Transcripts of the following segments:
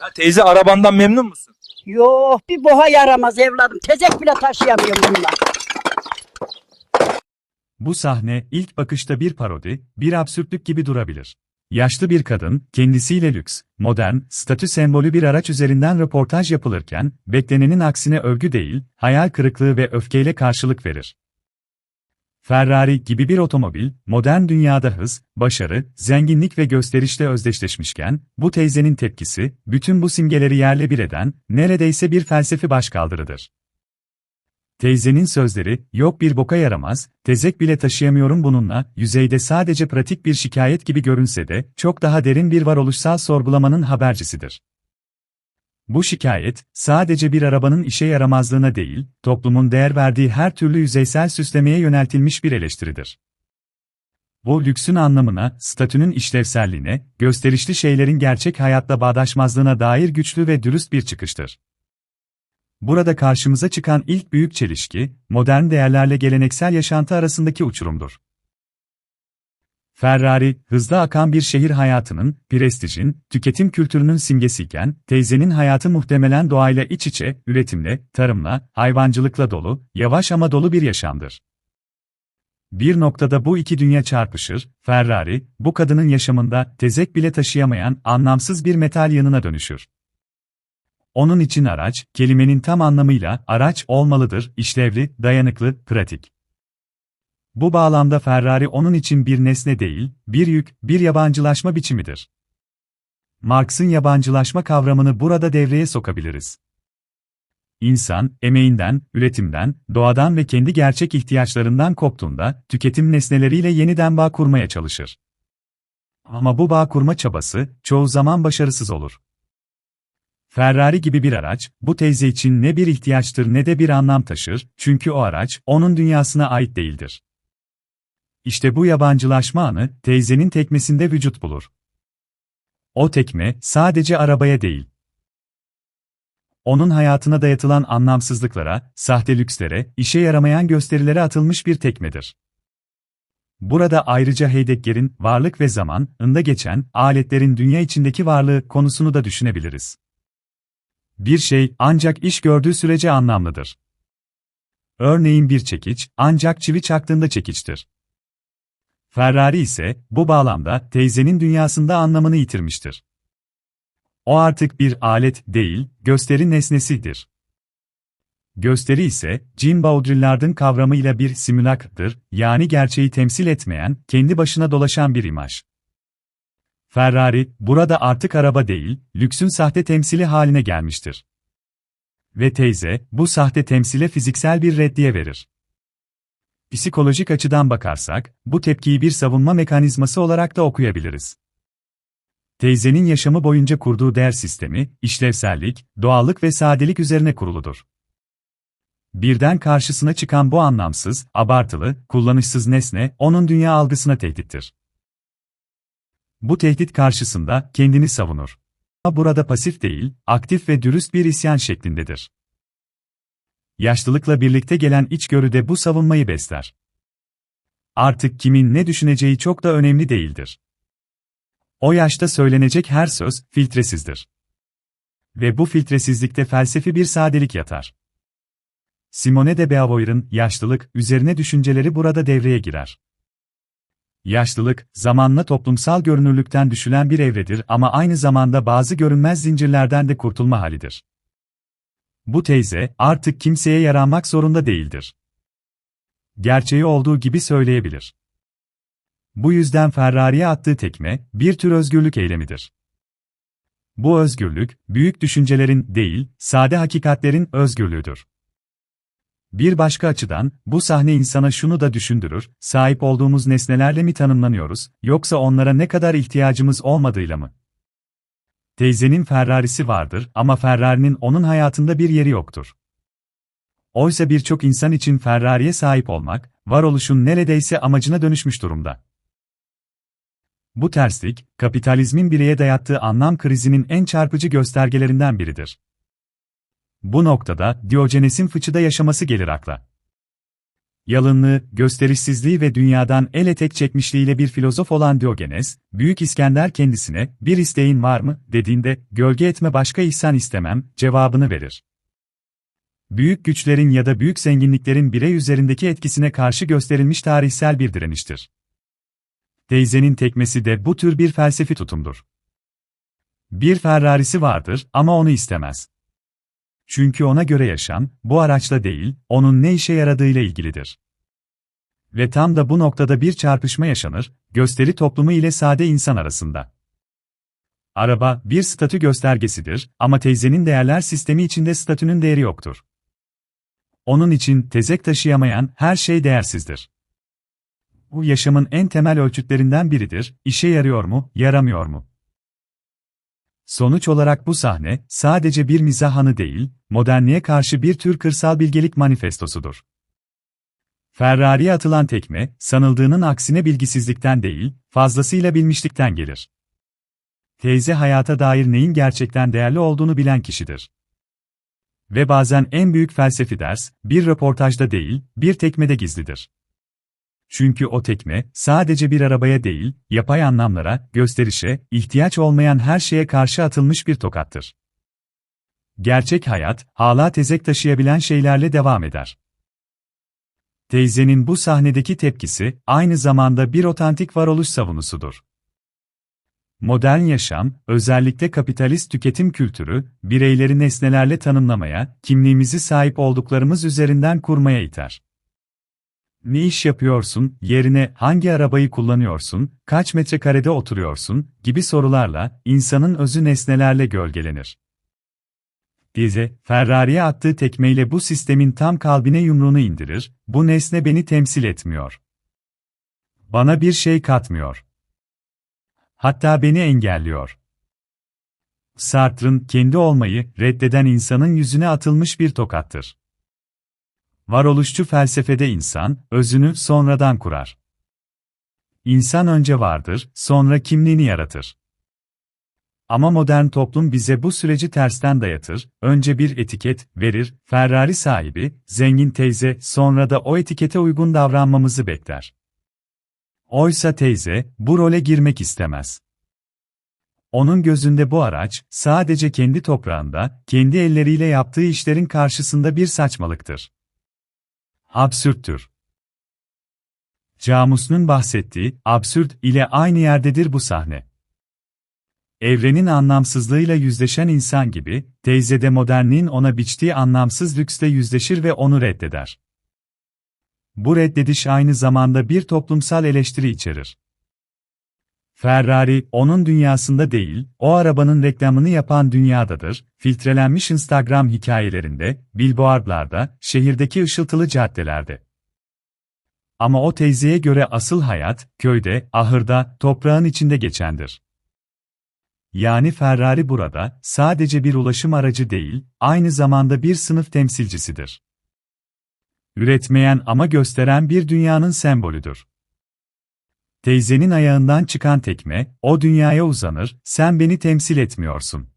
Ya teyze arabandan memnun musun? Yok bir boha yaramaz evladım. Tezek bile taşıyamıyorum bununla. Bu sahne ilk bakışta bir parodi, bir absürtlük gibi durabilir. Yaşlı bir kadın, kendisiyle lüks, modern, statü sembolü bir araç üzerinden röportaj yapılırken, beklenenin aksine övgü değil, hayal kırıklığı ve öfkeyle karşılık verir. Ferrari gibi bir otomobil, modern dünyada hız, başarı, zenginlik ve gösterişle özdeşleşmişken, bu teyzenin tepkisi, bütün bu simgeleri yerle bir eden, neredeyse bir felsefi başkaldırıdır. Teyzenin sözleri, yok bir boka yaramaz, tezek bile taşıyamıyorum bununla, yüzeyde sadece pratik bir şikayet gibi görünse de, çok daha derin bir varoluşsal sorgulamanın habercisidir. Bu şikayet, sadece bir arabanın işe yaramazlığına değil, toplumun değer verdiği her türlü yüzeysel süslemeye yöneltilmiş bir eleştiridir. Bu lüksün anlamına, statünün işlevselliğine, gösterişli şeylerin gerçek hayatla bağdaşmazlığına dair güçlü ve dürüst bir çıkıştır. Burada karşımıza çıkan ilk büyük çelişki, modern değerlerle geleneksel yaşantı arasındaki uçurumdur. Ferrari, hızlı akan bir şehir hayatının, prestijin, tüketim kültürünün simgesiyken, teyzenin hayatı muhtemelen doğayla iç içe, üretimle, tarımla, hayvancılıkla dolu, yavaş ama dolu bir yaşamdır. Bir noktada bu iki dünya çarpışır, Ferrari, bu kadının yaşamında tezek bile taşıyamayan anlamsız bir metal yanına dönüşür. Onun için araç, kelimenin tam anlamıyla araç olmalıdır, işlevli, dayanıklı, pratik. Bu bağlamda Ferrari onun için bir nesne değil, bir yük, bir yabancılaşma biçimidir. Marx'ın yabancılaşma kavramını burada devreye sokabiliriz. İnsan, emeğinden, üretimden, doğadan ve kendi gerçek ihtiyaçlarından koptuğunda, tüketim nesneleriyle yeniden bağ kurmaya çalışır. Ama bu bağ kurma çabası, çoğu zaman başarısız olur. Ferrari gibi bir araç, bu teyze için ne bir ihtiyaçtır ne de bir anlam taşır, çünkü o araç, onun dünyasına ait değildir. İşte bu yabancılaşma anı, teyzenin tekmesinde vücut bulur. O tekme, sadece arabaya değil. Onun hayatına dayatılan anlamsızlıklara, sahte lükslere, işe yaramayan gösterilere atılmış bir tekmedir. Burada ayrıca Heidegger'in varlık ve zaman, ında geçen aletlerin dünya içindeki varlığı konusunu da düşünebiliriz. Bir şey ancak iş gördüğü sürece anlamlıdır. Örneğin bir çekiç ancak çivi çaktığında çekiçtir. Ferrari ise bu bağlamda teyzenin dünyasında anlamını yitirmiştir. O artık bir alet değil, gösteri nesnesidir. Gösteri ise, Jean Baudrillard'ın kavramıyla bir simülaktır, yani gerçeği temsil etmeyen, kendi başına dolaşan bir imaj. Ferrari, burada artık araba değil, lüksün sahte temsili haline gelmiştir. Ve teyze, bu sahte temsile fiziksel bir reddiye verir. Psikolojik açıdan bakarsak, bu tepkiyi bir savunma mekanizması olarak da okuyabiliriz. Teyzenin yaşamı boyunca kurduğu değer sistemi, işlevsellik, doğallık ve sadelik üzerine kuruludur. Birden karşısına çıkan bu anlamsız, abartılı, kullanışsız nesne, onun dünya algısına tehdittir. Bu tehdit karşısında kendini savunur. Ama burada pasif değil, aktif ve dürüst bir isyan şeklindedir. Yaşlılıkla birlikte gelen içgörü de bu savunmayı besler. Artık kimin ne düşüneceği çok da önemli değildir. O yaşta söylenecek her söz filtresizdir. Ve bu filtresizlikte felsefi bir sadelik yatar. Simone de Beauvoir'ın yaşlılık üzerine düşünceleri burada devreye girer. Yaşlılık, zamanla toplumsal görünürlükten düşülen bir evredir ama aynı zamanda bazı görünmez zincirlerden de kurtulma halidir. Bu teyze, artık kimseye yaranmak zorunda değildir. Gerçeği olduğu gibi söyleyebilir. Bu yüzden Ferrari'ye attığı tekme, bir tür özgürlük eylemidir. Bu özgürlük, büyük düşüncelerin değil, sade hakikatlerin özgürlüğüdür. Bir başka açıdan, bu sahne insana şunu da düşündürür, sahip olduğumuz nesnelerle mi tanımlanıyoruz, yoksa onlara ne kadar ihtiyacımız olmadığıyla mı? Teyzenin Ferrari'si vardır ama Ferrari'nin onun hayatında bir yeri yoktur. Oysa birçok insan için Ferrari'ye sahip olmak, varoluşun neredeyse amacına dönüşmüş durumda. Bu terslik, kapitalizmin bireye dayattığı anlam krizinin en çarpıcı göstergelerinden biridir. Bu noktada Diyojenes'in fıçıda yaşaması gelir akla. Yalınlığı, gösterişsizliği ve dünyadan el etek çekmişliğiyle bir filozof olan Diogenes, Büyük İskender kendisine, bir isteğin var mı, dediğinde, gölge etme başka ihsan istemem, cevabını verir. Büyük güçlerin ya da büyük zenginliklerin birey üzerindeki etkisine karşı gösterilmiş tarihsel bir direniştir. Teyzenin tekmesi de bu tür bir felsefi tutumdur. Bir Ferrari'si vardır ama onu istemez. Çünkü ona göre yaşam, bu araçla değil, onun ne işe yaradığıyla ilgilidir. Ve tam da bu noktada bir çarpışma yaşanır, gösteri toplumu ile sade insan arasında. Araba, bir statü göstergesidir ama teyzenin değerler sistemi içinde statünün değeri yoktur. Onun için tezek taşıyamayan her şey değersizdir. Bu yaşamın en temel ölçütlerinden biridir, işe yarıyor mu, yaramıyor mu? Sonuç olarak bu sahne, sadece bir mizah anı değil, modernliğe karşı bir tür kırsal bilgelik manifestosudur. Ferrari'ye atılan tekme, sanıldığının aksine bilgisizlikten değil, fazlasıyla bilmişlikten gelir. Teyze hayata dair neyin gerçekten değerli olduğunu bilen kişidir. Ve bazen en büyük felsefi ders, bir röportajda değil, bir tekmede gizlidir. Çünkü o tekme, sadece bir arabaya değil, yapay anlamlara, gösterişe, ihtiyaç olmayan her şeye karşı atılmış bir tokattır. Gerçek hayat, hala tezek taşıyabilen şeylerle devam eder. Teyzenin bu sahnedeki tepkisi, aynı zamanda bir otantik varoluş savunusudur. Modern yaşam, özellikle kapitalist tüketim kültürü, bireyleri nesnelerle tanımlamaya, kimliğimizi sahip olduklarımız üzerinden kurmaya iter. Ne iş yapıyorsun, yerine hangi arabayı kullanıyorsun, kaç metrekarede oturuyorsun gibi sorularla insanın özü nesnelerle gölgelenir. Dize, Ferrari'ye attığı tekmeyle bu sistemin tam kalbine yumruğunu indirir, bu nesne beni temsil etmiyor. Bana bir şey katmıyor. Hatta beni engelliyor. Sartre'ın kendi olmayı reddeden insanın yüzüne atılmış bir tokattır. Varoluşçu felsefede insan, özünü sonradan kurar. İnsan önce vardır, sonra kimliğini yaratır. Ama modern toplum bize bu süreci tersten dayatır, önce bir etiket verir, Ferrari sahibi, zengin teyze, sonra da o etikete uygun davranmamızı bekler. Oysa teyze, bu role girmek istemez. Onun gözünde bu araç, sadece kendi toprağında, kendi elleriyle yaptığı işlerin karşısında bir saçmalıktır. Absürttür. Camus'un bahsettiği, absürt ile aynı yerdedir bu sahne. Evrenin anlamsızlığıyla yüzleşen insan gibi, teyzede modernliğin ona biçtiği anlamsız lüksle yüzleşir ve onu reddeder. Bu reddediş aynı zamanda bir toplumsal eleştiri içerir. Ferrari, onun dünyasında değil, o arabanın reklamını yapan dünyadadır, filtrelenmiş Instagram hikayelerinde, billboardlarda, şehirdeki ışıltılı caddelerde. Ama o teyzeye göre asıl hayat, köyde, ahırda, toprağın içinde geçendir. Yani Ferrari burada, sadece bir ulaşım aracı değil, aynı zamanda bir sınıf temsilcisidir. Üretmeyen ama gösteren bir dünyanın sembolüdür. Teyzenin ayağından çıkan tekme, o dünyaya uzanır, sen beni temsil etmiyorsun.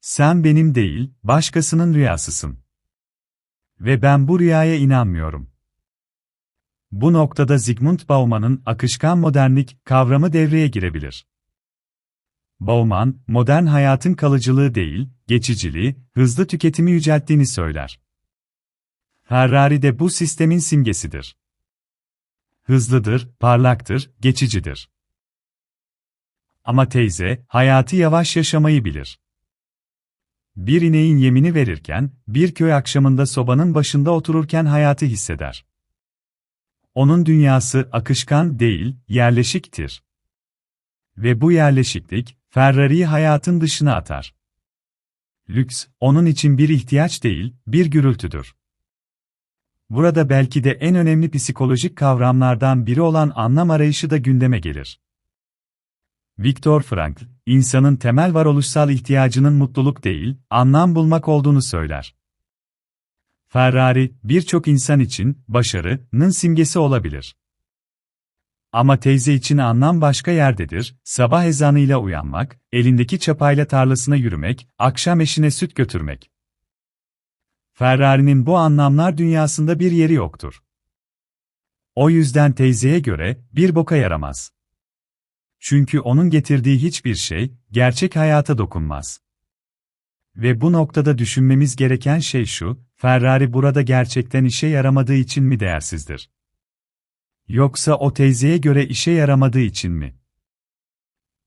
Sen benim değil, başkasının rüyasısın. Ve ben bu rüyaya inanmıyorum. Bu noktada Zygmunt Bauman'ın akışkan modernlik kavramı devreye girebilir. Bauman, modern hayatın kalıcılığı değil, geçiciliği, hızlı tüketimi yücelttiğini söyler. Ferrari de bu sistemin simgesidir. Hızlıdır, parlaktır, geçicidir. Ama teyze, hayatı yavaş yaşamayı bilir. Bir ineğin yemini verirken, bir köy akşamında sobanın başında otururken hayatı hisseder. Onun dünyası akışkan değil, yerleşiktir. Ve bu yerleşiklik, Ferrari'yi hayatın dışına atar. Lüks, onun için bir ihtiyaç değil, bir gürültüdür. Burada belki de en önemli psikolojik kavramlardan biri olan anlam arayışı da gündeme gelir. Viktor Frankl, insanın temel varoluşsal ihtiyacının mutluluk değil, anlam bulmak olduğunu söyler. Ferrari, birçok insan için başarının simgesi olabilir. Ama teyze için anlam başka yerdedir, sabah ezanıyla uyanmak, elindeki çapayla tarlasına yürümek, akşam eşine süt götürmek. Ferrari'nin bu anlamlar dünyasında bir yeri yoktur. O yüzden teyzeye göre bir boka yaramaz. Çünkü onun getirdiği hiçbir şey gerçek hayata dokunmaz. Ve bu noktada düşünmemiz gereken şey şu, Ferrari burada gerçekten işe yaramadığı için mi değersizdir? Yoksa o teyzeye göre işe yaramadığı için mi?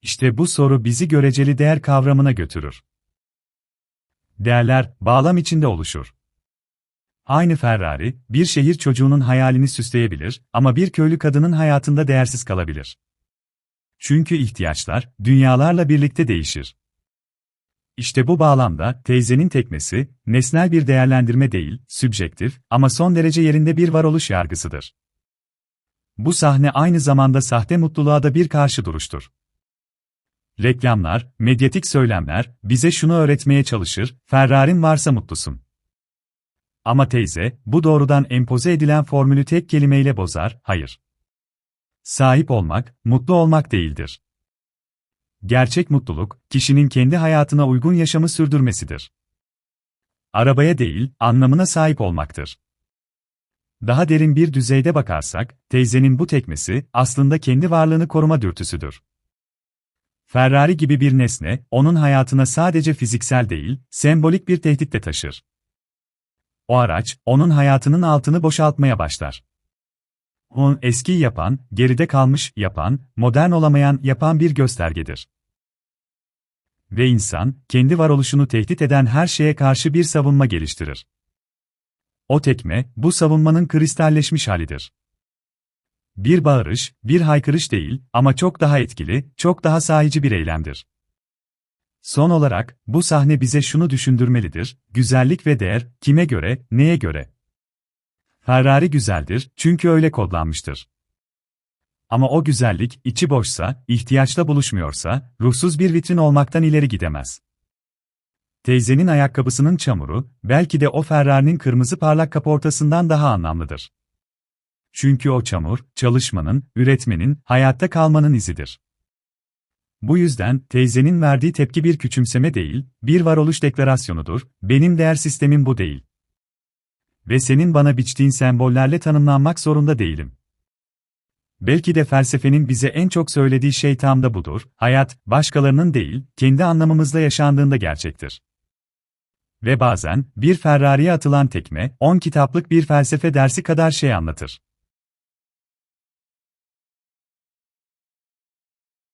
İşte bu soru bizi göreceli değer kavramına götürür. Değerler, bağlam içinde oluşur. Aynı Ferrari, bir şehir çocuğunun hayalini süsleyebilir ama bir köylü kadının hayatında değersiz kalabilir. Çünkü ihtiyaçlar, dünyalarla birlikte değişir. İşte bu bağlamda, teyzenin tekmesi, nesnel bir değerlendirme değil, sübjektif ama son derece yerinde bir varoluş yargısıdır. Bu sahne aynı zamanda sahte mutluluğa da bir karşı duruştur. Reklamlar, medyatik söylemler, bize şunu öğretmeye çalışır, Ferrari'n varsa mutlusun. Ama teyze, bu doğrudan empoze edilen formülü tek kelimeyle bozar, hayır. Sahip olmak, mutlu olmak değildir. Gerçek mutluluk, kişinin kendi hayatına uygun yaşamı sürdürmesidir. Arabaya değil, anlamına sahip olmaktır. Daha derin bir düzeyde bakarsak, teyzenin bu tekmesi, aslında kendi varlığını koruma dürtüsüdür. Ferrari gibi bir nesne, onun hayatına sadece fiziksel değil, sembolik bir tehdit de taşır. O araç, onun hayatının altını boşaltmaya başlar. Onu eski yapan, geride kalmış yapan, modern olamayan yapan bir göstergedir. Ve insan, kendi varoluşunu tehdit eden her şeye karşı bir savunma geliştirir. O tekme, bu savunmanın kristalleşmiş halidir. Bir bağırış, bir haykırış değil ama çok daha etkili, çok daha sahici bir eylemdir. Son olarak, bu sahne bize şunu düşündürmelidir, güzellik ve değer, kime göre, neye göre? Ferrari güzeldir, çünkü öyle kodlanmıştır. Ama o güzellik, içi boşsa, ihtiyaçla buluşmuyorsa, ruhsuz bir vitrin olmaktan ileri gidemez. Teyzenin ayakkabısının çamuru, belki de o Ferrari'nin kırmızı parlak kaportasından daha anlamlıdır. Çünkü o çamur, çalışmanın, üretmenin, hayatta kalmanın izidir. Bu yüzden, teyzenin verdiği tepki bir küçümseme değil, bir varoluş deklarasyonudur, benim değer sistemim bu değil. Ve senin bana biçtiğin sembollerle tanımlanmak zorunda değilim. Belki de felsefenin bize en çok söylediği şey tam da budur, hayat, başkalarının değil, kendi anlamımızla yaşandığında gerçektir. Ve bazen, bir Ferrari'ye atılan tekme, 10 kitaplık bir felsefe dersi kadar şey anlatır.